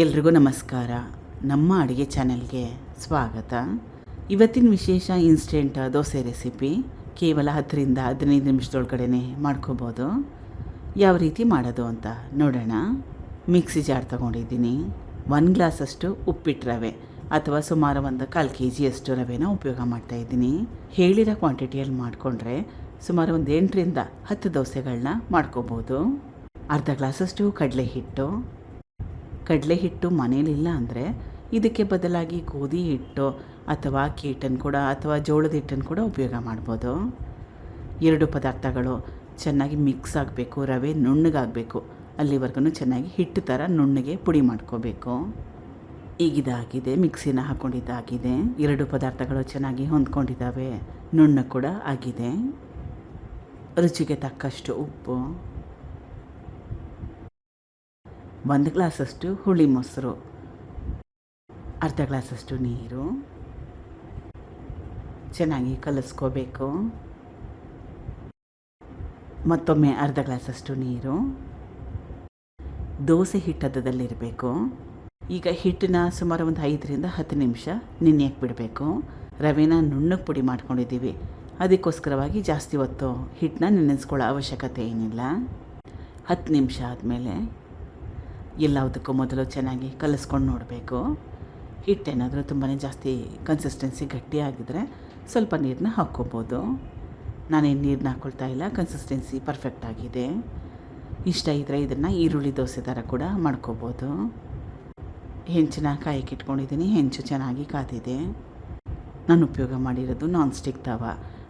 ಎಲ್ರಿಗೂ ನಮಸ್ಕಾರ. ನಮ್ಮ ಅಡುಗೆ ಚಾನೆಲ್ಗೆ ಸ್ವಾಗತ. ಇವತ್ತಿನ ವಿಶೇಷ ಇನ್ಸ್ಟೆಂಟ್ ದೋಸೆ ರೆಸಿಪಿ ಕೇವಲ ಹತ್ತರಿಂದ ಹದಿನೈದು ನಿಮಿಷದೊಳಗಡೆ ಮಾಡ್ಕೋಬೋದು. ಯಾವ ರೀತಿ ಮಾಡೋದು ಅಂತ ನೋಡೋಣ. ಮಿಕ್ಸಿ ಜಾರ್ ತೊಗೊಂಡಿದ್ದೀನಿ. ಒಂದು ಗ್ಲಾಸಷ್ಟು ಉಪ್ಪಿಟ್ಟು ರವೆ ಅಥವಾ ಸುಮಾರು ಒಂದು ಕಾಲು ಕೆ ಜಿಯಷ್ಟು ರವೆನ ಉಪಯೋಗ ಮಾಡ್ತಾಯಿದ್ದೀನಿ ಹೇಳಿರೋ ಕ್ವಾಂಟಿಟಿಯಲ್ಲಿ ಮಾಡಿಕೊಂಡ್ರೆ ಸುಮಾರು ಒಂದು ಎಂಟರಿಂದ ಹತ್ತು ದೋಸೆಗಳನ್ನ ಮಾಡ್ಕೋಬೋದು. ಅರ್ಧ ಗ್ಲಾಸಷ್ಟು ಕಡಲೆ ಹಿಟ್ಟು ಕಡಲೆ ಹಿಟ್ಟು ಮನೇಲಿಲ್ಲ ಅಂದರೆ ಇದಕ್ಕೆ ಬದಲಾಗಿ ಗೋಧಿ ಹಿಟ್ಟು ಅಥವಾ ಹಿಟ್ಟನ್ನು ಕೂಡ ಅಥವಾ ಜೋಳದ ಹಿಟ್ಟನ್ನು ಕೂಡ ಉಪಯೋಗ ಮಾಡ್ಬೋದು. ಎರಡು ಪದಾರ್ಥಗಳು ಚೆನ್ನಾಗಿ ಮಿಕ್ಸ್ ಆಗಬೇಕು, ರವೆ ನುಣ್ಣಗಾಗಬೇಕು. ಅಲ್ಲಿವರೆಗೂ ಚೆನ್ನಾಗಿ ಹಿಟ್ಟು ಥರ ನುಣ್ಣಗೆ ಪುಡಿ ಮಾಡ್ಕೋಬೇಕು. ಈಗಿದಾಗಿದೆ, ಮಿಕ್ಸಿನ ಹಾಕ್ಕೊಂಡಿದ್ದಾಗಿದೆ ಎರಡು ಪದಾರ್ಥಗಳು ಚೆನ್ನಾಗಿ ಹೊಂದ್ಕೊಂಡಿದ್ದಾವೆ. ನುಣ್ಣ ಕೂಡ ಆಗಿದೆ. ರುಚಿಗೆ ತಕ್ಕಷ್ಟು ಉಪ್ಪು. ಒಂದು ಗ್ಲಾಸಷ್ಟು ಹುಳಿ ಮೊಸರು, ಅರ್ಧ ಗ್ಲಾಸಷ್ಟು ನೀರು, ಚೆನ್ನಾಗಿ ಕಲಸ್ಕೋಬೇಕು. ಮತ್ತೊಮ್ಮೆ ಅರ್ಧ ಗ್ಲಾಸಷ್ಟು ನೀರು, ದೋಸೆ ಹಿಟ್ಟದಲ್ಲಿರಬೇಕು. ಈಗ ಹಿಟ್ಟನ್ನ ಸುಮಾರು ಒಂದು ಐದರಿಂದ ಹತ್ತು ನಿಮಿಷ ನೆನೆಯಕ್ಕೆ ಬಿಡಬೇಕು. ರವೆನ ನುಣ್ಣಗೆ ಪುಡಿ ಮಾಡ್ಕೊಂಡಿದ್ದೀವಿ. ಅದಕ್ಕೋಸ್ಕರವಾಗಿ ಜಾಸ್ತಿ ಹೊತ್ತು ಹಿಟ್ಟನ್ನ ನೆನೆಸ್ಕೊಳ್ಳೋ ಅವಶ್ಯಕತೆ ಏನಿಲ್ಲ. ಹತ್ತು ನಿಮಿಷ ಆದಮೇಲೆ ಎಲ್ಲದಕ್ಕೂ ಮೊದಲು ಚೆನ್ನಾಗಿ ಕಲಿಸ್ಕೊಂಡು ನೋಡಬೇಕು. ಹಿಟ್ಟೇನಾದರೂ ತುಂಬಾ ಜಾಸ್ತಿ ಕನ್ಸಿಸ್ಟೆನ್ಸಿ ಗಟ್ಟಿಯಾಗಿದ್ದರೆ ಸ್ವಲ್ಪ ನೀರನ್ನ ಹಾಕ್ಕೋಬೋದು. ನಾನೇನು ನೀರನ್ನ ಹಾಕ್ಕೊಳ್ತಾ ಇಲ್ಲ ಕನ್ಸಿಸ್ಟೆನ್ಸಿ ಪರ್ಫೆಕ್ಟ್ ಆಗಿದೆ. ಇಷ್ಟ ಇದ್ದರೆ ಇದನ್ನು ಈರುಳ್ಳಿ ದೋಸೆ ಥರ ಕೂಡ ಮಾಡ್ಕೋಬೋದು. ಹೆಂಚಿನ ಕಾಯಕ್ಕೆ ಇಟ್ಕೊಂಡಿದ್ದೀನಿ, ಹೆಂಚು ಚೆನ್ನಾಗಿ ಕಾದಿದೆ. ನಾನು ಉಪಯೋಗ ಮಾಡಿರೋದು ನಾನ್ ಸ್ಟಿಕ್ ತವ.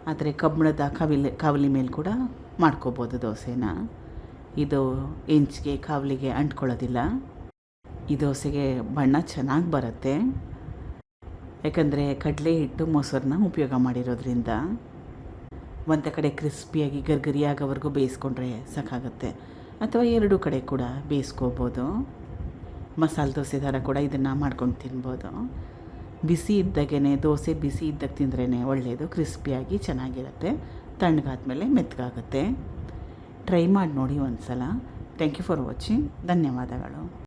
ಆದರೆ ಕಬ್ಬಣದ ಕವಿಲೆ, ಕಾವಲಿ ಮೇಲೆ ಕೂಡ ಮಾಡ್ಕೋಬೋದು ದೋಸೆನ. ಇದು ಹೆಂಚಿಗೆ ಕಾವಲಿಗೆ ಅಂಟ್ಕೊಳ್ಳೋದಿಲ್ಲ. ಈ ದೋಸೆಗೆ ಬಣ್ಣ ಚೆನ್ನಾಗಿ ಬರುತ್ತೆ. ಯಾಕಂದರೆ ಕಡಲೆ ಹಿಟ್ಟು ಮೊಸರನ್ನ ಉಪಯೋಗ ಮಾಡಿರೋದ್ರಿಂದ ಒಂದು ಕಡೆ ಕ್ರಿಸ್ಪಿಯಾಗಿ ಗರ್ಗರಿಯಾಗೋವರೆಗೂ ಬೇಯಿಸ್ಕೊಂಡ್ರೆ ಸಾಕಾಗುತ್ತೆ. ಅಥವಾ ಎರಡು ಕಡೆ ಕೂಡ ಬೇಯಿಸ್ಕೋಬೋದು. ಮಸಾಲೆ ದೋಸೆ ಥರ ಕೂಡ ಇದನ್ನು ಮಾಡ್ಕೊಂಡು ತಿನ್ಬೋದು. ಬಿಸಿ ಇದ್ದಾಗೇ ದೋಸೆ ಬಿಸಿ ಇದ್ದಾಗ ತಿಂದ್ರೇ ಒಳ್ಳೆಯದು ಕ್ರಿಸ್ಪಿಯಾಗಿ ಚೆನ್ನಾಗಿರುತ್ತೆ. ತಣ್ಣಗಾದ್ಮೇಲೆ ಮೆತ್ತಗಾಗುತ್ತೆ. ಟ್ರೈ ಮಾಡಿ ನೋಡಿ ಒಂದು ಸಲ ಥ್ಯಾಂಕ್ ಯು ಫಾರ್ ವಾಚಿಂಗ್ ಧನ್ಯವಾದಗಳು.